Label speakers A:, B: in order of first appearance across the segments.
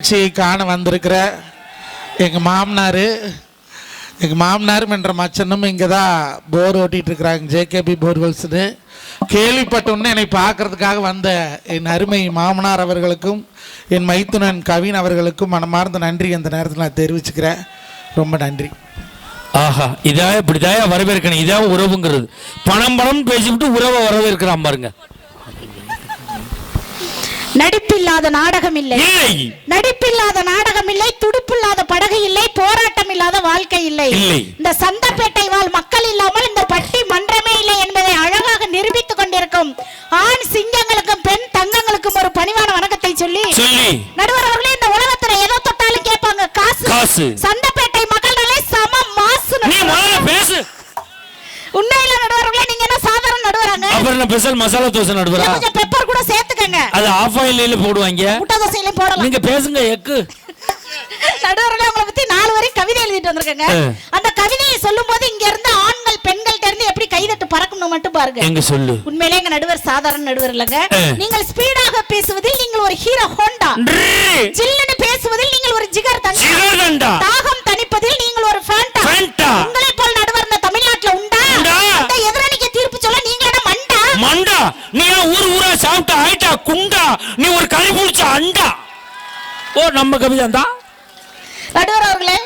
A: நிகழ்ச்சியை காண வந்திருக்கிற எங்கள் மாமனார் எங்கள் மாமனாரும் என்ற மச்சனும் இங்கே தான் போர் ஓட்டிகிட்டு இருக்கிறாங்க ஜேகேபி போர்வெல்ஸ்னு. கேள்விப்பட்டோன்னு என்னை பார்க்கறதுக்காக வந்த என் அருமை மாமனார் அவர்களுக்கும் என் மைத்துனன் கவின் அவர்களுக்கும் மனமார்ந்த நன்றி. அந்த நேரத்தில் நான் தெரிவிச்சுக்கிறேன். ரொம்ப நன்றி.
B: ஆஹா இதாக இப்படிதான் வரவேற்கணும். இதான் உறவுங்கிறது. பணம் பணம் பேசிவிட்டு உறவை வரவேற்கிறான் பாருங்கள்
C: நடிப்பில்லாத நாடகம் இல்லை. நடிப்பில்லாத நாடகம் இல்லை துடுப்பில்லாத படகு இல்லை போராட்டம் இல்லாத வாழ்க்கை இல்லை. இந்த சந்தப்பேட்டை வாழ் மக்கள் இல்லாமல் இந்த பட்டி மன்றமே இல்லை என்பதை அழகாக நிரூபித்துக் கொண்டிருக்கும் ஆண் சிங்கங்களுக்கும் பெண் தங்கங்களுக்கும் ஒரு பணிவான வணக்கத்தை சொல்லி நடுவர் அவர்களே இந்த உலகத்துல எதை தொட்டாலும் கேட்பாங்க காசு.
B: காசு.
C: சந்தப்பேட்டை மக்கள்னாலே சம மாசு உண்மையில நடுவர்களே
B: அப்புறம் ஸ்பெஷல் மசாலா தோசை நடுவரா?
C: கொஞ்சம் பெப்பர் கூட சேர்த்துக்கங்க.
B: அது ஆஃப் ஆயில போடுவாங்க.
C: முட்டை தோசையிலையும் போடலாம்.
B: நீங்க பேசுங்க எக்கு.
C: நடுவர்களே உங்களை பத்தி நாலு வரை கவிதை எழுதிட்டு வந்திருக்கேங்க. அந்த கவிதையை சொல்லும் போது இங்க இருந்து ஆண்கள் பெண்கள் இருந்து எப்படி கைதட்டு பறக்கணும் மட்டும் பாருங்க.
B: எங்க சொல்லு.
C: உண்மையிலே எங்க நடுவர் சாதாரண நடுவர் இல்லங்க. நீங்கள் ஸ்பீடாக பேசுவதில் நீங்கள் ஒரு ஹீரோ ஹோண்டா. ஜில்லுன்னு பேசுவதில் நீங்கள் ஒரு ஜிகர் தண்டா. தாகம் தணிப்பதில் நீங்கள் ஒரு ஃபேண்டா. உங்களை போல் மண்டா.
B: நீ ஊர் ஊரா சாப்பிட்ட ஆயிட்டா? குண்டா. நீ ஒரு கறி புடிச்ச அண்டா. ஓ நம்ம கவிதை தான்
C: நடுவர் அவர்களே.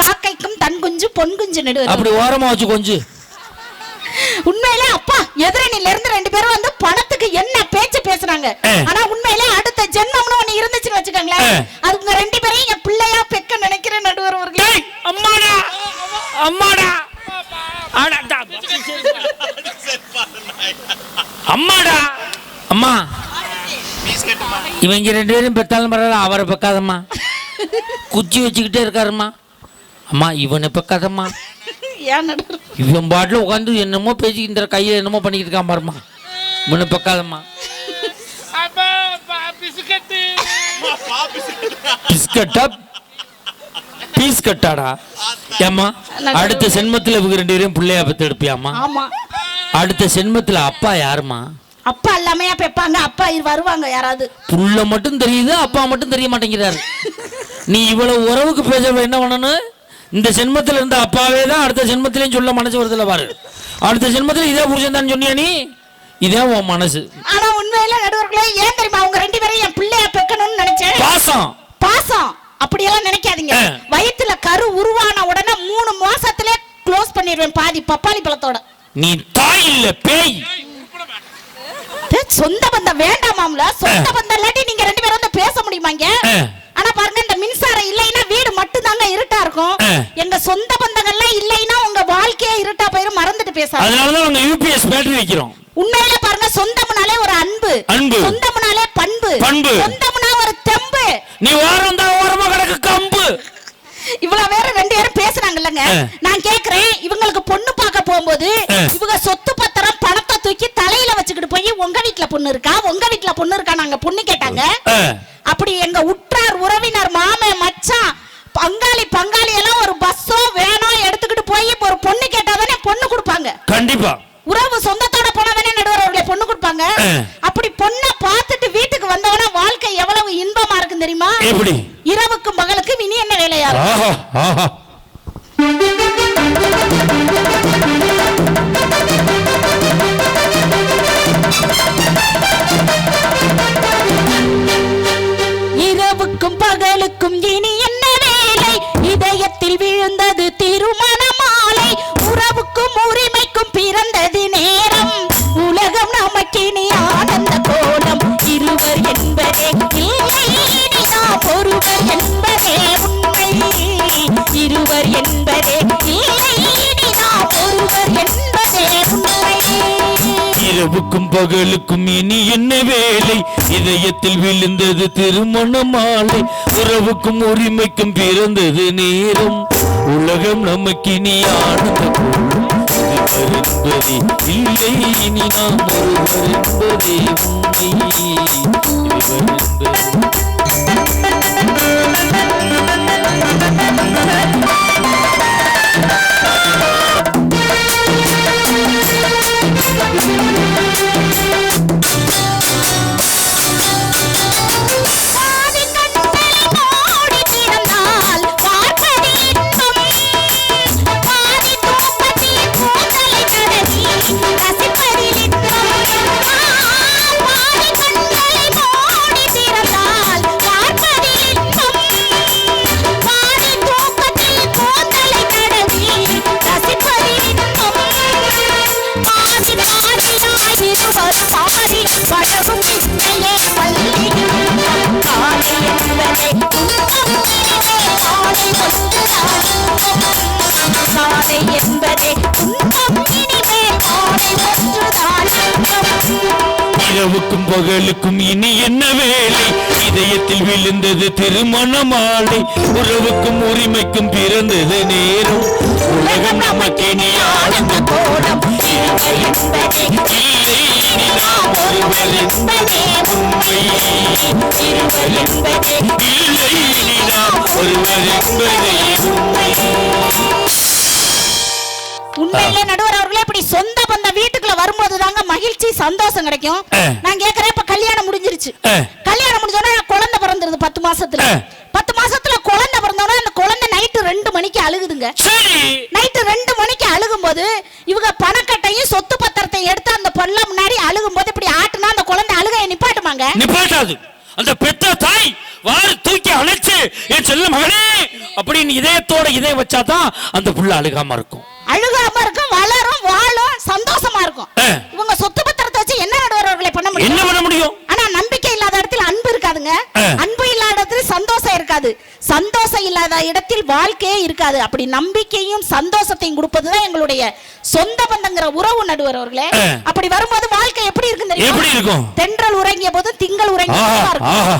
C: காக்கைக்கும் தன் குஞ்சு பொன் குஞ்சு நடுவர்
B: அப்படி ஓரமா வச்சு கொஞ்சம்
C: உண்மையிலே அப்பா எதிரணில இருந்து ரெண்டு பேரும் வந்து பணத்துக்கு என்ன பேச்சு பேசுறாங்க. ஆனா உண்மையிலே அடுத்த ஜென்மம்னு ஒண்ணு இருந்துச்சுன்னு வச்சுக்கோங்களேன். அது உங்க ரெண்டு பேரையும் என் பிள்ளையா பெக்க நினைக்கிறேன் நடுவர் அவர்களே
B: டேய், அம்மாடா அம்மாடா ஆடா, டா. அம்மாடா அம்மா இவங்க ரெண்டு பேரும் பெத்தாலும் பரவாயில்ல அவரை பெக்காதம்மா குச்சி வச்சுக்கிட்டே இருக்காருமா அம்மா இவனை பெக்காதம்மா இவன் பாட்டில் உட்காந்து என்னமோ பேசிக்கிட்டு இருக்க, கையில என்னமோ பண்ணிக்கிட்டு இருக்கான் பாருமா இவனை பெக்காதம்மா பிஸ்கட்டா. பீஸ் கட்டாடா ஏம்மா அடுத்த சென்மத்தில் இவங்க ரெண்டு பேரும் பிள்ளையா பெத்து எடுப்பியாம்மா?
C: ஆமா.
B: அடுத்த சென்மத்துல அப்பா யாருமா
C: அப்பா எல்லாமே பெப்பாங்க அப்பா வருவாங்க யாராவது.
B: புள்ள மட்டும் தெரியுது அப்பா மட்டும் தெரிய மாட்டேங்கிறாரு. நீ இவ்வளவு உறவுக்கு பேச என்ன பண்ணணும் இந்த சென்மத்துல இருந்த அப்பாவே தான் அடுத்த சென்மத்திலையும் சொல்ல மனசு வருதுல பாரு. அடுத்த சென்மத்துல இதே புருஷன் தான் சொன்னியா நீ? இதே உன் மனசு.
C: ஆனா உண்மையில நடுவர்களே ஏன் தெரியுமா? அவங்க ரெண்டு பேரையும் என் பிள்ளையா பெக்கணும்னு நினைச்சேன்.
B: பாசம்.
C: பாசம். அப்படியெல்லாம் நினைக்காதீங்க.
B: ஆ.
C: வயித்துல கரு உருவான உடனே மூணு மாசத்துல க்ளோஸ் பண்ணிடுவேன் பாதி பப்பாளி பழத்தோட.
B: நீ தாய் இல்ல பேய்.
C: சொந்த பந்தம் வேண்டாமாம்ல சொந்த பந்தம் இல்லாட்டி நீங்க ரெண்டு பேரும் வந்து பேச முடியுமாங்க. ஆனா பாருங்க இந்த மின்சாரம் இல்லைன்னா வீடு மட்டும் தாங்க இருட்டா இருக்கும். எங்க சொந்த பந்தங்கள்லாம் இல்லைன்னா உங்க வாழ்க்கையே இருட்டா போயிரும் மறந்துட்டு பேசாத
B: அதனாலதான் நாங்க யூபிஎஸ் பேட்டரி வைக்கிறோம்.
C: உண்மையில பாருங்க சொந்தம்னாலே ஒரு அன்பு.
B: அன்பு.
C: சொந்தம்னாலே பண்பு.
B: பண்பு.
C: சொந்தம்னா ஒரு தெம்பு.
B: நீ ஓரம் தான் ஓரமா கிடக்கு கம்பு.
C: இவ்வளவு பேர் ரெண்டு பேரும் பேசுறாங்கல்லங்க. நான் கேக்குறேன் இவங்களுக்கு Oh. பகலுக்கும் இனி என்ன வேலை? இதயத்தில் விழுந்தது திருமண மாலை உறவுக்கும் உரிமைக்கும் பிறந்தது நேரம். உலகம்
B: நமக்கு இனி ஆனந்தே இல்லை இனி நாம் ஒருவர் என்பதே உண்மை. ஒருவர் என்பதே உண்மை
C: உண்மையிலே நடுவர் அவர்களே இப்படி சொந்த பந்த வீட்டுக்குள்ள வரும்போது தாங்க மகிழ்ச்சி சந்தோஷம் கிடைக்கும். நான் கேக்குறேன் இப்ப கல்யாணம் முடிஞ்சிருச்சு. கல்யாணம் முடிஞ்சோடனே குழந்தை பிறந்துருது பத்து மாசத்துல. பத்து மாசத்துல குழந்தை பிறந்தோடனே அந்த குழந்தை நைட்டு ரெண்டு மணிக்கு அழுகுதுங்க. நைட்டு ரெண்டு மணிக்கு அழுகும்போது இவங்க பணக்கட்டையும் சொத்து பத்திரத்தையும் எடுத்து அந்த பொண்ண முன்னாடி அழுகும்போது இப்படி ஆட்டுனா அந்த குழந்தை அழுகையை நிப்பாட்டுமாங்க?
B: நிப்பாட்டாது. அந்த பெத்த தாய் வாரு தூக்கி அணைச்சு என் செல்ல மகனே? அப்படின்னு இதயத்தோட இதயம் வச்சாதான் அந்த புள்ள அழுகாம இருக்கும்.
C: அழுகாம இருக்கும் வளரும் வாழும் சந்தோஷமா இருக்கும். இவங்க சொத்து பத்திரத்தை வச்சு என்ன நடுவர்களை பண்ண
B: என்ன
C: முடியும்
B: பண்ண முடியும்
C: ஆனா நம்பிக்கை இல்லாத இடத்துல அன்பு இருக்காதுங்க
B: ஆ.
C: அன்பு இல்லாத இடத்துல சந்தோஷம் இருக்காது சந்தோஷம் இல்லாத இடத்தில் வாழ்க்கையே இருக்காது அப்படி நம்பிக்கையும் சந்தோஷத்தையும் கொடுப்பதுதான் எங்களுடைய சொந்த பந்தங்கிற உறவு நடுவர் அவர்களே
B: ஆ.
C: அப்படி வரும்போது வாழ்க்கை எப்படி இருக்கும் தெரியுமா?
B: எப்படி இருக்கும்?
C: தென்றல் உறங்கிய போது திங்கள் உறங்கிய இருக்கும்
B: ஆஹா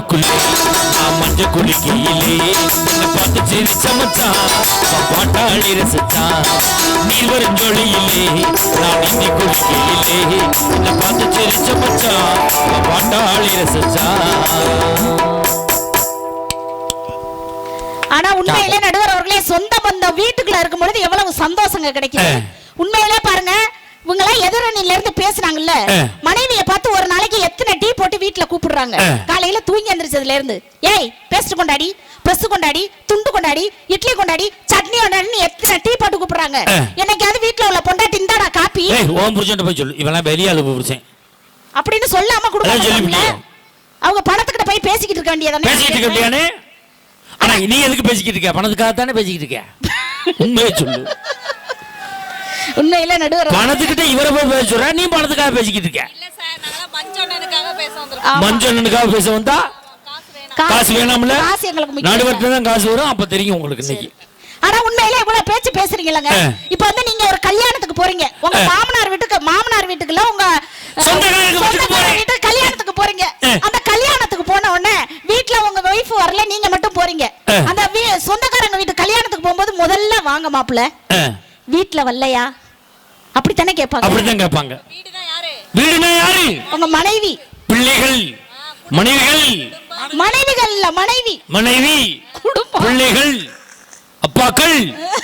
B: தெப்ப குளத்துக்குள்ளே நான் மஞ்ச குளிக்கையிலே என்னை பார்த்து சிரிச்ச மச்சான். பாட்டாளி ரசிச்சான். நீர் வரும் ஜொலியிலே. நான் இன்னி குளிக்கையிலே என்னை பார்த்து சிரிச்ச மச்சான். பாட்டாளி ரசிச்சான்.
C: ஆனா உண்மையிலே நடுவர் அவர்களே சொந்த பந்தம் வீட்டுக்குள்ள இருக்கும் பொழுது எவ்வளவு சந்தோஷங்க கிடைக்குது. உண்மையிலே பாருங்க எல்லாம் எதிரணில இருந்து பேசுனாங்கல்ல
B: ஆ.
C: மனைவியை பார்த்து ஒரு நாளைக்கு எத்தனை டீ போட்டு வீட்டுல கூப்பிடுறாங்க. காலையில தூங்கி எந்திரிச்சதுல இருந்து ஏய் பேஸ்ட் கொண்டாடி பிரஸ் கொண்டாடி துண்டு கொண்டாடி இட்லி கொண்டாடி சட்னி கொண்டாடி எத்தனை டீ போட்டு கூப்பிடுறாங்க. என்னைக்காவது வீட்டுல உள்ள பொண்டாட்டி இந்தாடா காப்பி?
B: ஓம் புருஷன் போய் சொல்லு. இவெல்லாம் வெளியாளு புருஷன்
C: அப்படின்னு சொல்லாம
B: அதான்
C: கொடுக்க
B: சொல்லிவிட்டியே.
C: அவங்க பணத்துக்கிட்ட போய் பேசிக்கிட்டு இருக்க வேண்டியதானே?
B: பேசிக்கிட்டு இருக்க அப்படியானே ஆனா நீ எதுக்கு பேசிக்கிட்டு இருக்க? பணத்துக்காக தானே பேசிக்கிட்டு இருக்க? உண்மையை சொல்லு.
C: உண்மையில நடுவர்
B: பணத்துக்கிட்ட இவரை போய் பேச சொல்ற? நீ பணத்துக்காக பேசிக்கிட்டு இருக்க.
D: இல்ல சார் நாங்களாம் மஞ்சண்ணனுக்காக பேச வந்திருக்கோம்.
C: ஆமா.
B: மஞ்சனுக்காக பேச வந்தா?
D: காசு வேணாம்.
B: காசு வேணாம்ல?
C: காசு எங்களுக்கு முக்கியம்.
B: நடுவர்கிட்ட தான் காசு வரும். அப்ப தெரியும் உங்களுக்கு இன்னைக்கு.
C: ஆனா உண்மையில இவ்வளவு பேச்சு பேசுறீங்களங்க. இப்ப வந்து நீங்க ஒரு கல்யாணத்துக்கு போறீங்க. உங்க. மாமனார் வீட்டுக்கு மாமனார் வீட்டுக்குல உங்க
B: வீட்டுக்கு.
C: வீட்டுக்கு கல்யாணத்துக்கு போறீங்க. அந்த கல்யாணத்துக்கு போன உடனே வீட்ல உங்க ஒய்ஃப் வரல நீங்க மட்டும் போறீங்க. அந்த வீ- சொந்தக்காரங்க வீட்டு கல்யாணத்துக்கு போகும்போது முதல்ல வாங்க மாப்பிள்ள.
B: ஆ,
C: வீட்ல வரலையா அப்படித்தானே கேட்பாங்க.
B: அப்படித்தான் கேட்பாங்க. வீடுனா யாரு?
C: உங்க மனைவி.
B: பிள்ளைகள். மனைவிகள்.
C: மனைவிகள் இல்ல மனைவி.
B: மனைவி.
C: குடும்பம்.
B: பிள்ளைகள். அப்பாக்கள்.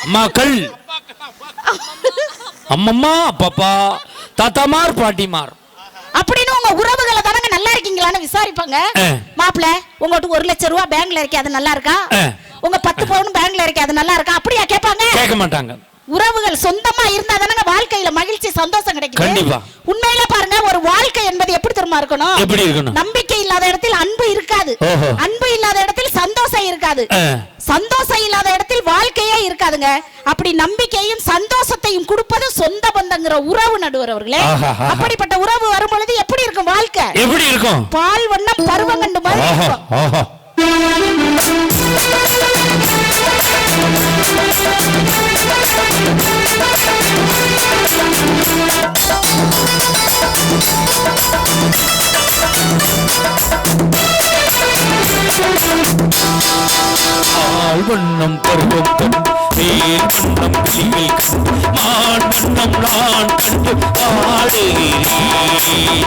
B: அம்மாக்கள். அம்மம்மா அப்பாப்பா. தாத்தாமார் பாட்டிமார்.
C: அப்படின்னு உங்க உறவுகளை தானங்க நல்லா இருக்கீங்களான்னு விசாரிப்பாங்க.
B: ஆ.
C: மாப்பிள உங்ககிட்ட ஒரு லட்சம் ரூபாய் பேங்க்ல இருக்கே அது நல்லா இருக்கா. உங்க பத்து பவுன் பேங்க்ல இருக்கே அது நல்லா இருக்கா? அப்படியா கேட்பாங்க.
B: கேட்க மாட்டாங்க.
C: உறவுகள் சொந்தமா இருந்தா தானங்க வாழ்க்கையில மகிழ்ச்சி சந்தோஷம் கிடைக்கும்
B: கண்டிப்பா.
C: உண்மையில பாருங்க ஒரு வாழ்க்கை என்பது எப்படி தெரியுமா இருக்கணும்
B: எப்படி இருக்கணும்
C: நம்பிக்கை இல்லாத இடத்தில் அன்பு இருக்காது. அன்பு இல்லாத இடத்தில் சந்தோஷம் இருக்காது. சந்தோஷம் இல்லாத இடத்தில் வாழ்க்கையே இருக்காதுங்க அப்படி நம்பிக்கையும் சந்தோஷத்தையும் கொடுப்பது சொந்த பந்தங்கிற உறவு நடுவர் அவர்களே. அப்படிப்பட்ட உறவு வரும் பொழுது எப்படி இருக்கும் வாழ்க்கை
B: எப்படி இருக்கும்
C: பால் வண்ணம் பருவம் கண்டு மாதிரி இருக்கும்.
B: ஆஹா வண்ணம் பருவம் கண்டு வேல் வண்ணம் கண்டு மான் வண்ணம் நான் கண்டு ஆடுகிறேன்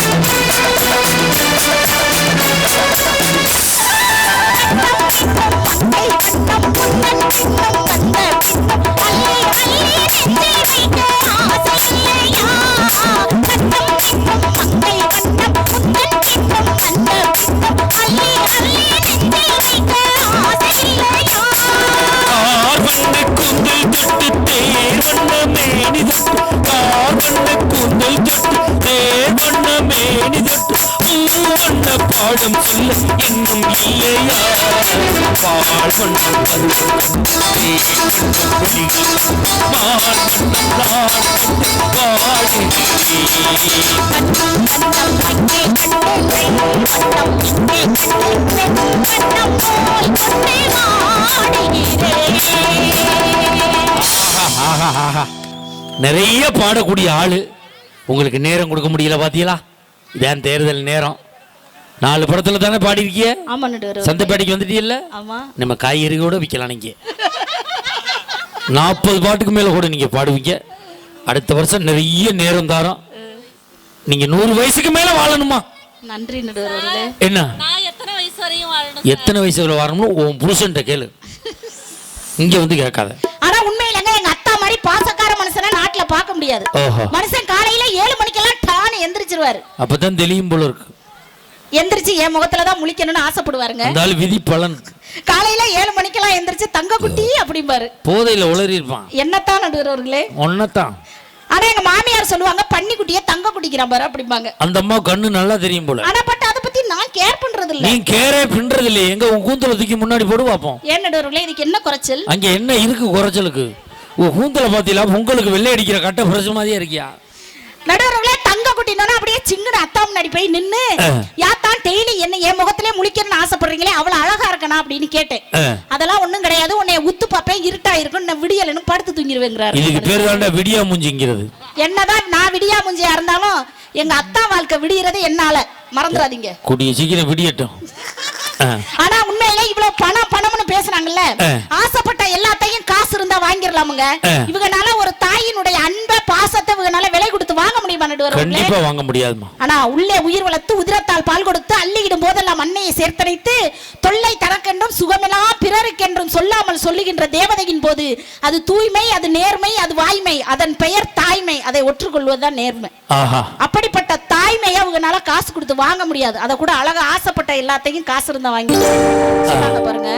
C: போல்
B: சொல்ல இன்னும் இல்லையா? ஆஹா. நிறைய பாடக்கூடிய ஆளு. உங்களுக்கு நேரம் கொடுக்க முடியல பாத்தீங்களா? இதான் தேர்தல் நேரம். நாலு படத்துல தானே பாடிருக்கிய
C: ஆமா நடுவர்
B: சந்தைப்பேட்டைக்கு வந்துட்டீல்ல?
C: ஆமா.
B: நம்ம காய்கறி கூட விற்கலாம் நீங்க. நாற்பது பாட்டுக்கு மேல கூட நீங்க பாடுவீங்க. அடுத்த வருஷம் நிறைய நேரம் தாரோம். நீங்க நூறு வயசுக்கு மேல வாழணுமா?
C: நன்றி நடுவர்
B: என்ன?
D: நான் எத்தனை வயசு வரையும் வாழணும்?
B: எத்தனை வயசுல வரணும்னு உன் புருஷன்ட்ட கேளு. இங்க வந்து கேட்காத.
C: ஆனா உண்மையிலங்க எங்க அத்தா மாதிரி பாசக்கார மனுஷனை நாட்டுல பார்க்க முடியாது.
B: ஓஹோ.
C: மனுஷன் காலையில ஏழு மணிக்கெல்லாம் டான்னு எந்திரிச்சிருவாரு.
B: அப்பதான் தெளியும் போல இருக்கு.
C: எந்திரிச்சு என் முகத்துல தான் முழிக்கணும்னு ஆசைப்படுவாருங்க.
B: ஆள் விதி பலன்.
C: காலையில ஏழு மணிக்கெல்லாம் எந்திரிச்சு தங்க குட்டி அப்படிம்பாரு.
B: போதையில உளறி இருப்பான்
C: என்னத்தான் நடுவர் அவர்களே
B: ஒன்னதான்
C: ஆனா எங்க மாமியார் சொல்லுவாங்க பன்னி குட்டிய தங்க குடிக்கிறான் பாரு அப்படிம்பாங்க.
B: அந்த அம்மா கண்ணு நல்லா தெரியும் போல.
C: ஆனா பட் அதை பத்தி நான் கேர் பண்றது இல்ல
B: நீ கேரே பின்றது இல்லையே எங்க உன் கூந்தல தூக்கி முன்னாடி போடு பார்ப்போம்.
C: ஏன் நடுவர்களே இதுக்கு என்ன குறைச்சல்?
B: அங்க என்ன இருக்கு குறைச்சலுக்கு? உன் கூந்தல பாத்தீங்களா உங்களுக்கு வெள்ளை அடிக்கிற கட்ட பிரசு மாதிரியே இருக்கியா?
C: நடுவர்களே தங்க குட்டினோட அப்படியே சிங்குன அத்தா முன்னாடி போய் நின்னு. யாத்தான் டெய்லி என்ன என் முகத்திலே முழிக்கணும்னு ஆசைப்படுறீங்களே அவ்வளவு அழகா இருக்கனா அப்படின்னு கேட்டேன். அதெல்லாம் ஒண்ணும் கிடையாது உன்னை உத்து பாப்பேன் இருட்டா இருக்கும் நான் விடியலன்னு படுத்து தூங்கிடுவேங்கிறாரு
B: இதுக்கு பேர் தாண்டா விடியா மூஞ்சிங்கிறது
C: என்னதான் நான் விடியா முஞ்சியா இருந்தாலும் எங்க அத்தா வாழ்க்கை விடியறது என்னால மறந்துடாதீங்க
B: கூடிய சீக்கிரம் விடியட்டும்.
C: ஆனா உண்மையிலே இவ்வளவு பணம் பணம்னு பேசுறாங்கல்ல. ஆசைப்பட்ட எல்லாத்தையும் காசு இருந்தா வாங்கிடலாமுங்க. இவங்கனால ஒரு தாயினுடைய அன்பை பாசத்தை இவங்கனால விலை கொடுத்து வாங்க முடியுமா
B: கண்டிப்பா வாங்க முடியாதுமா
C: ஆனா உள்ளே உயிர் வளர்த்து உதிரத்தால் பால் கொடுத்து அள்ளியிடும் போதெல்லாம் அன்னையை சேர்த்தனைத்து தொல்லை தனக்கென்றும் சுகமெல்லாம் பிறருக்கென்றும் சொல்லாமல் சொல்லுகின்ற தேவதையின் போது அது தூய்மை அது நேர்மை அது வாய்மை அதன் பெயர் தாய்மை. அதை ஒற்றுக்கொள்வதுதான் நேர்மை. அப்படிப்பட்ட தாய்மையை அவங்கனால காசு கொடுத்து வாங்க முடியாது. அதை கூட அழகா ஆசைப்பட்ட எல்லாத்தையும் காசு இருந்தா வாங்கி பாருங்க.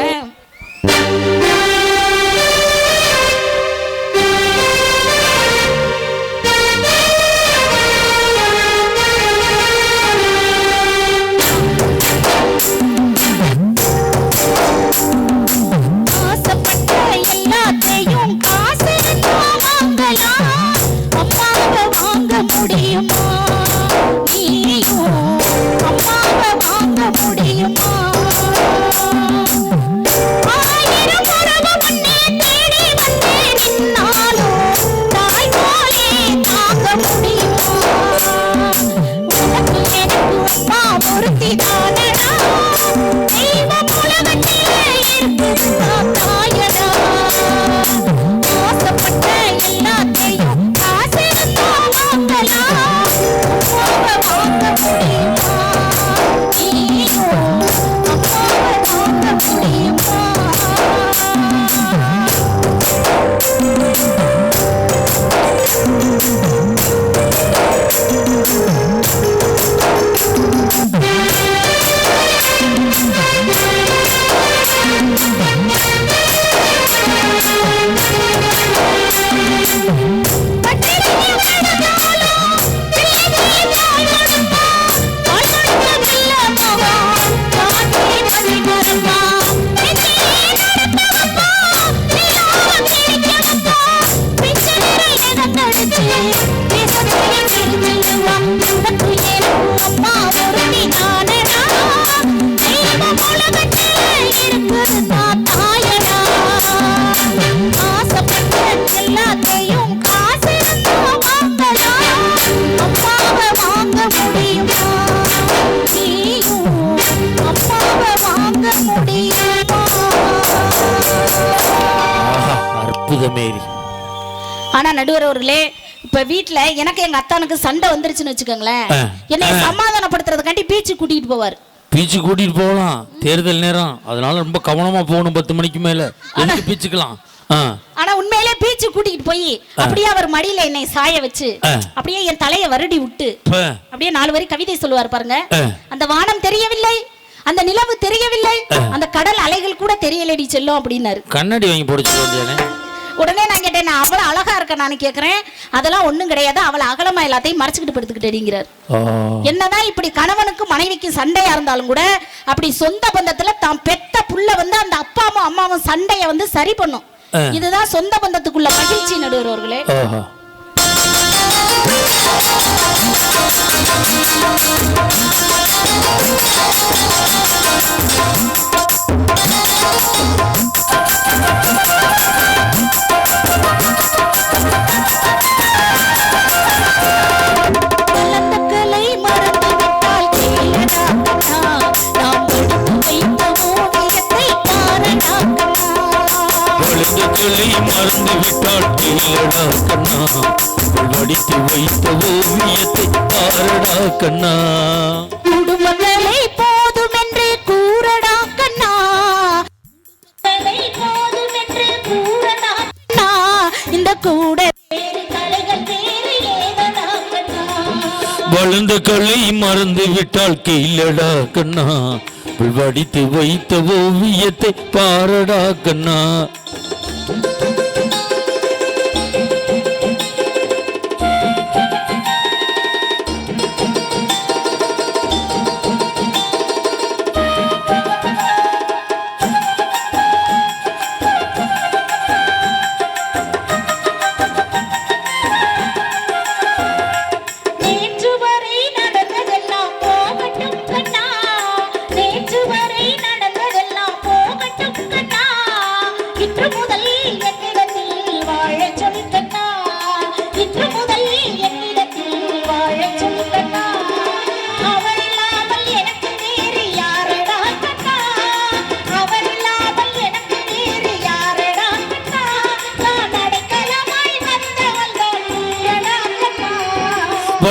C: இப்ப வீட்ல எனக்கு எங்க அத்தானுக்கு சண்டை வந்துருச்சுன்னு வச்சுக்கோங்களேன். என்னை. சமாதானப்படுத்துறதுக்காண்டி பீச்சு கூட்டிட்டு போவார்.
B: பீச்சு கூட்டிட்டு போகலாம். தேர்தல் நேரம். அதனால ரொம்ப கவனமா போகணும் பத்து மணிக்கு மேல. எதுக்கு பீச்சுக்கலாம்
C: ஆனா உண்மையிலே பீச்சு கூட்டிட்டு போய் அப்படியே அவர் மடியில என்னை சாய வச்சு. அப்படியே என் தலையை வருடி விட்டு அப்படியே நாலு வரி கவிதை சொல்லுவார் பாருங்க. அந்த வானம் தெரியவில்லை அந்த நிலவு தெரியவில்லை அந்த கடல் அலைகள் கூட தெரியலடி செல்லும் அப்படின்னாரு.
B: கண்ணாடி வாங்கி போட
C: உடனே நான் கேட்டேன் நான் அவ்வளவு அழகா இருக்க நான் கேக்குறேன் அதெல்லாம் ஒண்ணும் கிடையாது அவளை அகலமா எல்லாத்தையும் மறைச்சுக்கிட்டு படுத்துக்கிட்டேங்கிறார். என்னதான் இப்படி கணவனுக்கும் மனைவிக்கும் சண்டையா இருந்தாலும் கூட அப்படி சொந்த பந்தத்துல தான் பெத்த புள்ள வந்து அந்த அப்பாவும் அம்மாவும் சண்டைய வந்து சரி பண்ணும். இதுதான் சொந்த பந்தத்துக்குள்ள மகிழ்ச்சி நடுவர்களே
B: ஆஹா.
C: கலந்தக்கலை
B: வளைந்த சொல்லி மறந்து விட்டால் கீழடா கண்ணா. வடித்து வைத்த ஓவியத்தை பாரடா கண்ணா.
C: குடும்பங்களை குடும்பங்களை போதுமென்று கூறடா கண்ணா. இந்த கூட
B: வளர்ந்த கலை மறந்து விட்டால் கீழடா கண்ணா. வடித்து வைத்த ஓவியத்தை பாரடா கண்ணா.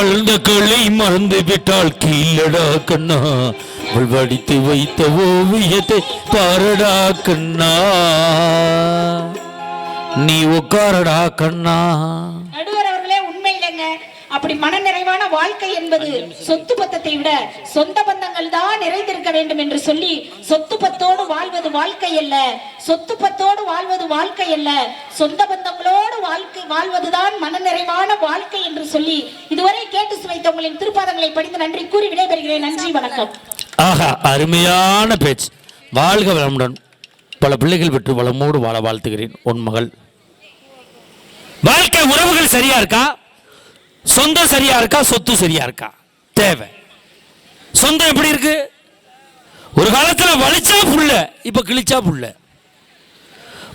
B: வளர்ந்த கலை மறந்து விட்டால் கீழடா கண்ணா. வடித்து வைத்த ஓவியத்தை பாரடா கண்ணா. நீ உட்காரடா கண்ணா.
C: நடுவர் அவர்களே உண்மையிலங்க அப்படி வாழ்க்கை என்பது சொத்து பத்தத்தை விட சொந்த பந்தங்கள் தான் நிறைந்திருக்க வேண்டும் என்று சொல்லி சொத்து பத்தோடு வாழ்வது வாழ்க்கை அல்ல. சொத்து பத்தோடு வாழ்வது வாழ்க்கை அல்ல. சொந்த பந்தங்களோடு வாழ்க்கை வாழ்வதுதான் மனநிறைவான வாழ்க்கை என்று சொல்லி இதுவரை கேட்டு சுவைத்தவங்களின் திருப்பாதங்களை படித்து நன்றி கூறி விடைபெறுகிறேன். நன்றி வணக்கம்.
B: ஆஹா அருமையான பேச்சு. வாழ்க வளமுடன். பல பிள்ளைகள் பெற்று வளமோடு வாழ வாழ்த்துகிறேன் உன் மகள். வாழ்க்கை உறவுகள் சரியா இருக்கா? சொந்தம் சரியா இருக்கா? சொத்து சரியா இருக்கா? தேவை. சொந்தம் எப்படி இருக்கு? ஒரு காலத்தில் வலிச்சா புள்ள இப்போ கிழிச்சா புள்ள.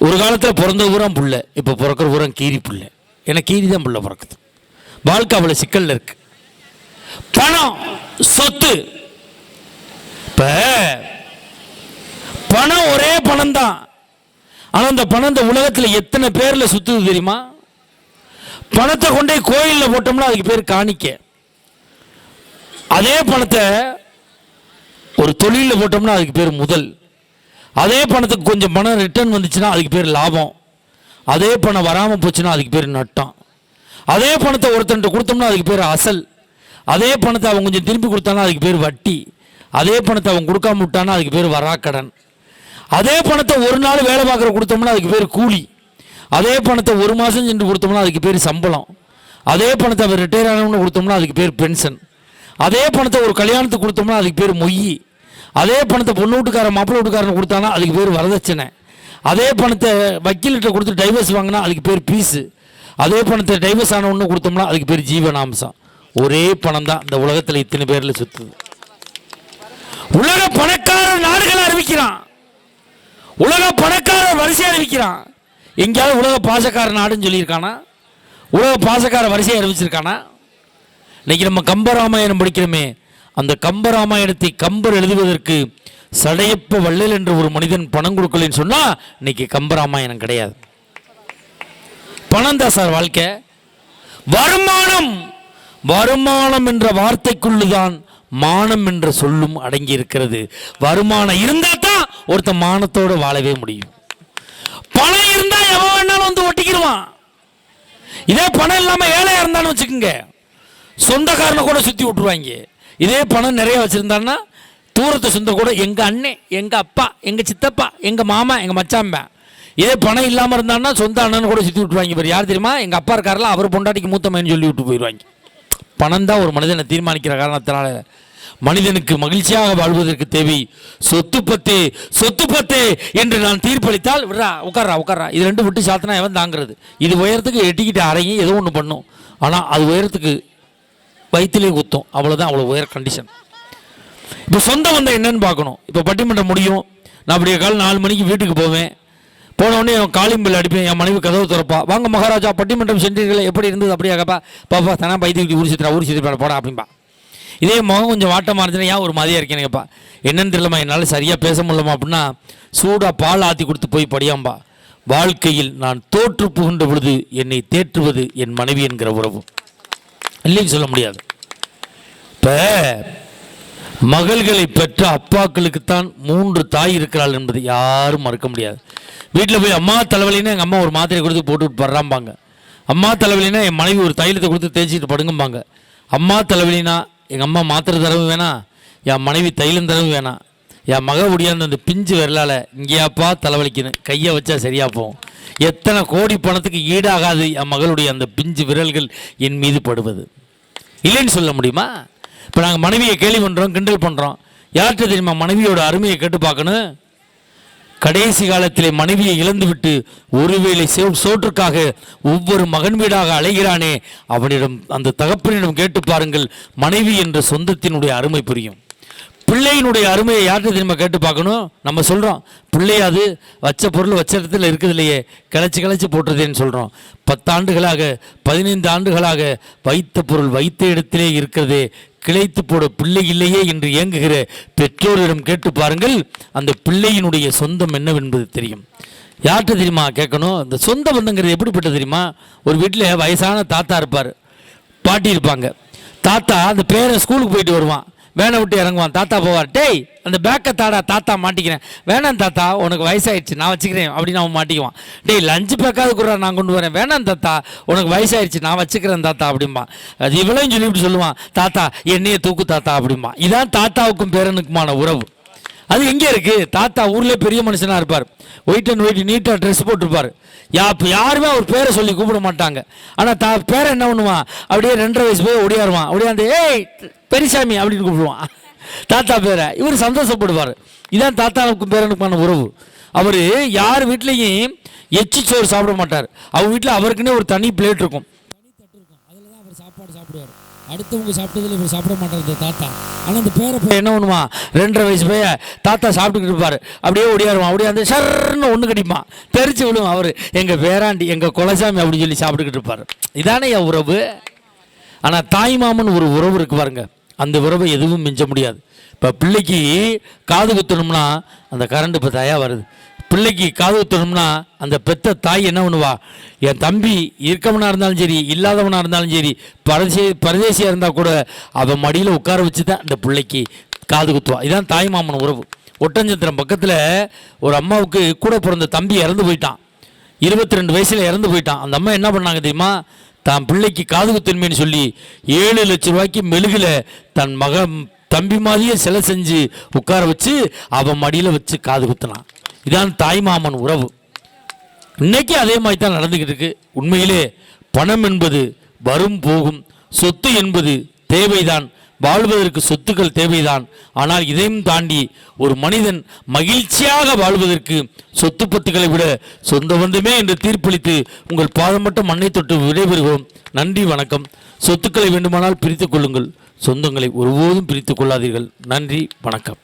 B: ஒரு காலத்தில் பிறந்த ஊரம் புள்ள இப்போ பிறக்கிற ஊரம் கீரி புள்ள. ஏன்னா கீரி தான் புள்ள பிறக்குது. வாழ்க்கை அவ்வளோ சிக்கலில் இருக்கு. பணம் சொத்து. இப்போ பணம் ஒரே பணம் தான். ஆனால் அந்த பணம் இந்த உலகத்தில் எத்தனை பேரில் சுற்றுது தெரியுமா? பணத்தை கொண்டே கோயிலில் போட்டோம்னா அதுக்கு பேர் காணிக்க. அதே பணத்தை ஒரு தொழிலில் போட்டோம்னா அதுக்கு பேர் முதல். அதே பணத்துக்கு கொஞ்சம் பணம் ரிட்டர்ன் வந்துச்சுன்னா அதுக்கு பேர் லாபம். அதே பணம் வராமல் போச்சுன்னா அதுக்கு பேர் நட்டம். அதே பணத்தை ஒருத்தன்ட்டு கொடுத்தோம்னா அதுக்கு பேர் அசல். அதே பணத்தை அவன் கொஞ்சம் திருப்பி கொடுத்தானா அதுக்கு பேர் வட்டி. அதே பணத்தை அவன் கொடுக்காம விட்டானா அதுக்கு பேர் வராக்கடன். அதே பணத்தை ஒரு நாள் வேலை பார்க்குற கொடுத்தோம்னா அதுக்கு பேர் கூலி. அதே பணத்தை ஒரு மாதம் சென்று கொடுத்தோம்னா அதுக்கு பேர் சம்பளம். அதே பணத்தை அவர் ரிட்டையர் ஆனவனு கொடுத்தோம்னா அதுக்கு பேர் பென்ஷன் அதே பணத்தை ஒரு கல்யாணத்துக்கு கொடுத்தோம்னா அதுக்கு பேர் மொய். அதே பணத்தை பொண்ணு வீட்டுக்காரன் மாப்பிள்ளை வீட்டுக்காரன் கொடுத்தானா அதுக்கு பேர் வரதட்சணை. அதே பணத்தை வக்கீல்கிட்ட கொடுத்து டைவர்ஸ் வாங்கினா அதுக்கு பேர் பீஸு அதே பணத்தை டைவர்ஸ் ஆன ஒன்று கொடுத்தோம்னா அதுக்கு பேர் ஜீவனாம்சம். ஒரே பணம் தான் இந்த உலகத்தில் இத்தனை பேரில் சுற்றுது உலக பணக்கார நாடுகளை அறிவிக்கிறான். உலக பணக்கார வரிசையை அறிவிக்கிறான். எங்கேயாவது உலக பாசக்கார நாடுன்னு சொல்லியிருக்கானா? உலக பாசக்கார வரிசையை அறிவிச்சிருக்கானா? இன்னைக்கு நம்ம கம்பராமாயணம் படிக்கிறோமே அந்த கம்பராமாயணத்தை கம்பர் எழுதுவதற்கு சடையப்ப வள்ளல் என்ற ஒரு மனிதன் பணம் கொடுக்கலன்னு சொன்னால் இன்னைக்கு கம்பராமாயணம் கிடையாது. பணம் தான் சார் வாழ்க்கை. வருமானம் வருமானம் என்ற வார்த்தைக்குள்ளுதான் மானம் என்ற சொல்லும் அடங்கி இருக்கிறது வருமானம் இருந்தால் தான் ஒருத்தன் மானத்தோடு வாழவே முடியும். பணம் இருந்தால் எவன் வேணாலும் வந்து ஒட்டிக்கிடுவான். இதே பணம் இல்லாமல் ஏழையாக இருந்தான்னு வச்சுக்கோங்க. சொந்தக்காரனை கூட சுற்றி விட்டுருவாங்க. இதே பணம் நிறைய வச்சுருந்தான்னா தூரத்தை சொந்த கூட எங்கள் அண்ணன் எங்கள் அப்பா எங்கள் சித்தப்பா எங்கள் மாமா எங்கள் மச்சாம்பேன் இதே பணம் இல்லாமல் இருந்தான்னா சொந்த அண்ணன் கூட சுற்றி விட்டுருவாங்க. இவர் யார் தெரியுமா? எங்கள் அப்பா இருக்காரில் அவர் பொண்டாட்டிக்கு மூத்த மகன் சொல்லி விட்டு போயிடுவாங்க பணம் தான் ஒரு மனிதனை தீர்மானிக்கிற காரணத்தினால. மனிதனுக்கு மகிழ்ச்சியாக வாழ்வதற்கு தேவை. சொத்து பத்தே சொத்து பத்தே என்று நான் தீர்ப்பளித்தால் விடுறா உட்கார்றா உட்கார்றா. இது ரெண்டு விட்டு சாத்தினா எவன் தாங்கிறது? இது உயரத்துக்கு எட்டிக்கிட்டு அடங்கி ஏதோ ஒன்று பண்ணும். ஆனால் அது உயரத்துக்கு வயிற்றுலேயே குத்தும். அவ்வளோதான் அவ்வளோ உயர் கண்டிஷன் இப்போ சொந்த வந்தால் என்னன்னு பார்க்கணும். இப்போ பட்டிமன்றம் முடியும். நான் அப்படியே கால் நாலு மணிக்கு வீட்டுக்கு போவேன். போன உடனே என் காளிம்பில் அடிப்பேன். என் மனைவி கதவு திறப்பா. வாங்க மகாராஜா பட்டிமன்றம் சென்றீர்களே? எப்படி இருந்தது? அப்படியே கேப்பா. பாப்பா தானே பைத்தியம் ஊர் சுற்றுறா ஊர் சுற்றி போடா அப்படின்பா இதே முகம் கொஞ்சம் வாட்டமாக இருந்துச்சுன்னா ஏன் ஒரு மாதிரியாக இருக்கேனுங்கப்பா என்னன்னு தெரியலமா என்னால் சரியாக பேச முடியலமா அப்படின்னா சூடாக பால் ஆற்றி கொடுத்து போய் படியாம்பா. வாழ்க்கையில் நான் தோற்று புகுந்த பொழுது என்னை தேற்றுவது என் மனைவி என்கிற உறவு. இல்லைன்னு சொல்ல முடியாது. இப்போ மகள்களை பெற்ற அப்பாக்களுக்குத்தான் மூன்று தாய் இருக்கிறாள் என்பது யாரும் மறுக்க முடியாது. வீட்டில் போய் அம்மா தலைவலின்னா எங்கள் அம்மா ஒரு மாத்திரை கொடுத்து போட்டு படுறாம்பாங்க. அம்மா தலைவலினா என் மனைவி ஒரு தைலத்தை கொடுத்து தேய்ச்சிட்டு படுங்கம்பாங்க. அம்மா தலைவலினா எங்கள் அம்மா மாத்திரை தரவும் வேணாம் என் மனைவி தைலம் தரவும் வேணாம். என் மக முடியாத அந்த பிஞ்சு விரலால இங்கேயாப்பா தலைவலிக்கணும் கையை வச்சா சரியா போகும். எத்தனை கோடி பணத்துக்கு ஈடாகாது என் மகளுடைய அந்த பிஞ்சு விரல்கள் என் மீது படுவது. இல்லைன்னு சொல்ல முடியுமா? இப்போ நாங்கள் மனைவியை கேலி பண்ணுறோம் கிண்டல் பண்ணுறோம் யார்கிட்ட தெரியுமா மனைவியோட அருமையை கேட்டு பார்க்கணும்? கடைசி காலத்திலே மனைவியை இழந்துவிட்டு ஒருவேளை சோ- சோற்றுக்காக ஒவ்வொரு மகன் வீடாக அலைகிறானே அவனிடம் அந்த தகப்பனிடம் கேட்டு பாருங்கள் மனைவி என்ற சொந்தத்தினுடைய அருமை புரியும். பிள்ளையினுடைய அருமையை யார்கிட்ட தெரியுமா கேட்டு பார்க்கணும்? நம்ம சொல்கிறோம் பிள்ளையாது வச்ச பொருள் வச்ச இடத்துல இருக்குது இல்லையே கிளச்சி கிளச்சி போட்டுறதேன்னு சொல்கிறோம் பத்தாண்டுகளாக பதினைந்து ஆண்டுகளாக வைத்த பொருள் வைத்த இடத்திலே இருக்கிறதே கிளைத்து போட பிள்ளை இல்லையே என்று இயங்குகிற பெற்றோரிடம் கேட்டு பாருங்கள் அந்த பிள்ளையினுடைய சொந்தம் என்னவென்பது தெரியும். யார்கிட்ட தெரியுமா கேட்கணும்? இந்த சொந்த பந்தங்கிறது எப்படிப்பட்ட தெரியுமா? ஒரு வீட்டில் வயசான தாத்தா இருப்பார். பாட்டி இருப்பாங்க. தாத்தா அந்த பேரை ஸ்கூலுக்கு போயிட்டு வருவான். வேனை விட்டு இறங்குவான். தாத்தா போவார். டேய் அந்த பேக்கை தாடா தாத்தா மாட்டிக்கிறேன். வேணாம் தாத்தா உனக்கு வயசாயிடுச்சு நான் வச்சுக்கிறேன். அப்படின்னு அவன் மாட்டிக்குவான். டேய் லஞ்சு பேக்காவது கூட நான் கொண்டு வரேன். வேணாம் தாத்தா உனக்கு வயசாயிடுச்சு நான் வச்சுக்கிறேன் தாத்தா அப்படிம்பா அது இவ்வளவு சொல்லிவிட்டு சொல்லுவான். தாத்தா என்னையே தூக்கு தாத்தா அப்படிம்பா இதான் தாத்தாவுக்கும் பேரனுக்குமான உறவு. அது எங்கே இருக்கு? தாத்தா ஊரில் பெரிய மனுஷனாக இருப்பார். ஒயிட் அண்ட் ஒயிட் நீட்டாக ட்ரெஸ் போட்டிருப்பார். யா இப்போ யாருமே அவர் பேரை சொல்லி கூப்பிட மாட்டாங்க. ஆனால் தா பேரை என்ன பண்ணுவான் அப்படியே ரெண்டரை வயசு போய் ஒடியாருவான். ஒடியாந்து ஏய் பெரியசாமி அப்படின்னு கூப்பிடுவான். தாத்தா பேரை. இவர் சந்தோஷப்படுவார். இதான் தாத்தாவுக்கும் பேரனுக்குமான உறவு. அவர் யார் வீட்லேயும் எச்சி சோறு சாப்பிட மாட்டார். அவர் வீட்டில் அவருக்குன்னே ஒரு தனி பிளேட் இருக்கும்.
E: அதில் தான் அவர் சாப்பாடு சாப்பிடுவார். அடுத்தவங்க சாப்பிட்டதில் இவர் சாப்பிட மாட்டார் இந்த தாத்தா. ஆனால் அந்த பேரை
B: போய் என்ன பண்ணுவான் ரெண்டரை வயசு போய் தாத்தா சாப்பிட்டுக்கிட்டு இருப்பார். அப்படியே ஓடியாருவான் அப்படியே அந்த சர்ன்னு ஒன்று கடிப்பான் தெரிச்சு விழுவும் அவர். எங்கள் பேராண்டி எங்கள் குலசாமி அப்படின்னு சொல்லி சாப்பிட்டுக்கிட்டு இருப்பார். இதானே என் உறவு. ஆனால் தாய் மாமன் ஒரு உறவு இருக்கு பாருங்க. அந்த உறவை எதுவும் மிஞ்ச முடியாது. இப்போ பிள்ளைக்கு காது குத்தணும்னா அந்த கரண்ட் இப்போ தயா வருது. பிள்ளைக்கு காது ஊற்றணும்னா அந்த பெத்த தாய் என்ன பண்ணுவா? என் தம்பி இருக்கவனாக இருந்தாலும் சரி இல்லாதவனாக இருந்தாலும் சரி பரதே பரதேசியாக இருந்தால் கூட அவன் மடியில் உட்கார வச்சு தான் அந்த பிள்ளைக்கு காது குத்துவா. இதுதான் தாய் மாமன் உறவு. ஒட்டஞ்சத்திரம் பக்கத்தில் ஒரு அம்மாவுக்கு கூட பிறந்த தம்பி இறந்து போயிட்டான். இருபத்தி ரெண்டு வயசில் இறந்து போயிட்டான். அந்த அம்மா என்ன பண்ணாங்க தெரியுமா? தான் பிள்ளைக்கு காது குத்தன்மைன்னு சொல்லி ஏழு லட்ச ரூபாய்க்கு மெழுகில் தன் மகன் தம்பி மாதிரியே சிலை செஞ்சு உட்கார வச்சு அவன் மடியில் வச்சு காது குத்தினான். இதான் தாய்மாமன் உறவு. இன்னைக்கு அதே மாதிரி தான் நடந்துக்கிட்டு இருக்கு. உண்மையிலே பணம் என்பது வரும் போகும் சொத்து என்பது தேவைதான். வாழ்வதற்கு சொத்துக்கள் தேவைதான். ஆனால் இதையும் தாண்டி ஒரு மனிதன் மகிழ்ச்சியாக வாழ்வதற்கு சொத்து பத்துக்களை விட சொந்த பந்தமே என்று தீர்ப்பளித்து உங்கள் பாதமட்ட மட்டும் மண்ணை தொட்டு விடைபெறுகிறோம். நன்றி வணக்கம். சொத்துக்களை வேண்டுமானால் பிரித்துக் கொள்ளுங்கள். சொந்தங்களை ஒருபோதும் பிரித்துக் கொள்ளாதீர்கள். நன்றி வணக்கம்.